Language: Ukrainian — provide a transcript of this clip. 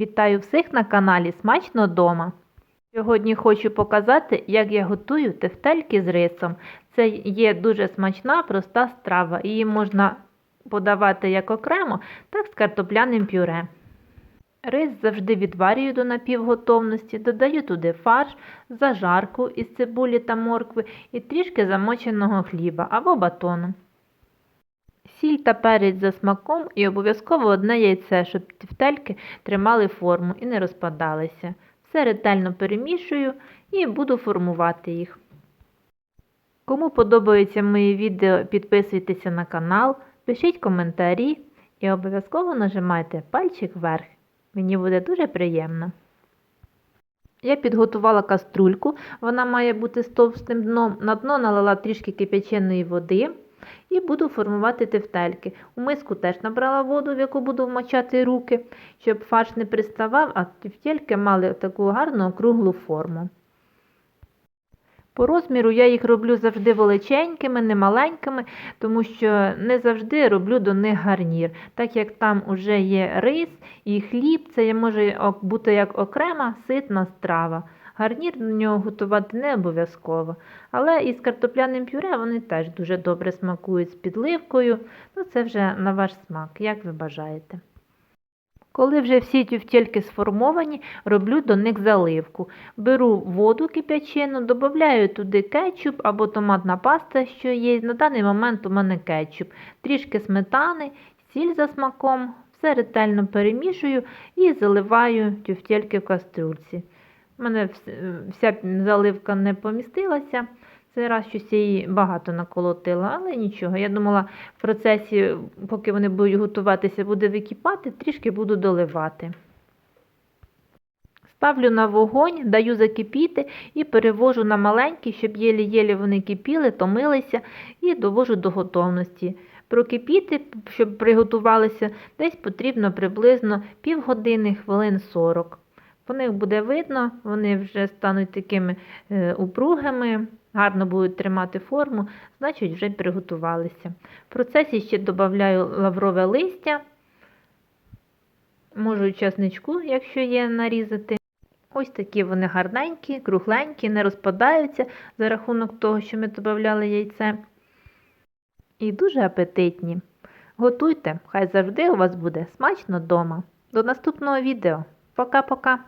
Вітаю всіх на каналі Смачно дома. Сьогодні хочу показати, як я готую тефтельки з рисом. Це є дуже смачна, проста страва. Її можна подавати як окремо, так з картопляним пюре. Рис завжди відварюю до напівготовності, додаю туди фарш, зажарку із цибулі та моркви і трішки замоченого хліба або батону. Сіль та перець за смаком і обов'язково одне яйце, щоб тефтельки тримали форму і не розпадалися. Все ретельно перемішую і буду формувати їх. Кому подобаються мої відео, підписуйтеся на канал, пишіть коментарі і обов'язково нажимайте пальчик вверх. Мені буде дуже приємно. Я підготувала каструльку, вона має бути з товстим дном. На дно налила трішки кип'яченої води і буду формувати тефтельки. У миску теж набрала воду, в яку буду вмочати руки, щоб фарш не приставав, а тефтельки мали таку гарну округлу форму. По розміру я їх роблю завжди величенькими, не маленькими, тому що не завжди роблю до них гарнір. Так як там вже є рис і хліб, це може бути як окрема ситна страва. Гарнір до нього готувати не обов'язково. Але із картопляним пюре вони теж дуже добре смакують з підливкою. Ну, це вже на ваш смак, як ви бажаєте. Коли вже всі тюфтельки сформовані, роблю до них заливку. Беру воду кип'ячену, додаю туди кетчуп або томатна паста, що є. На даний момент у мене кетчуп, трішки сметани, сіль за смаком, все ретельно перемішую і заливаю тюфтельки в каструльці. У мене вся заливка не помістилася. Цей раз щось її багато наколотила, але нічого. Я думала, в процесі, поки вони будуть готуватися, буде википати, трішки буду доливати. Ставлю на вогонь, даю закипіти і перевожу на маленький, щоб єлі-єлі вони кипіли, томилися, і довожу до готовності. Прокипіти, щоб приготувалися, десь потрібно приблизно півгодини, хвилин 40. По них буде видно, вони вже стануть такими е, упругими, гарно будуть тримати форму, значить вже приготувалися. В процесі ще додаю лаврове листя, можу часничку, якщо є, нарізати. Ось такі вони гарненькі, кругленькі, не розпадаються за рахунок того, що ми додавали яйце. І дуже апетитні. Готуйте, хай завжди у вас буде смачно вдома. До наступного відео. Пока-пока!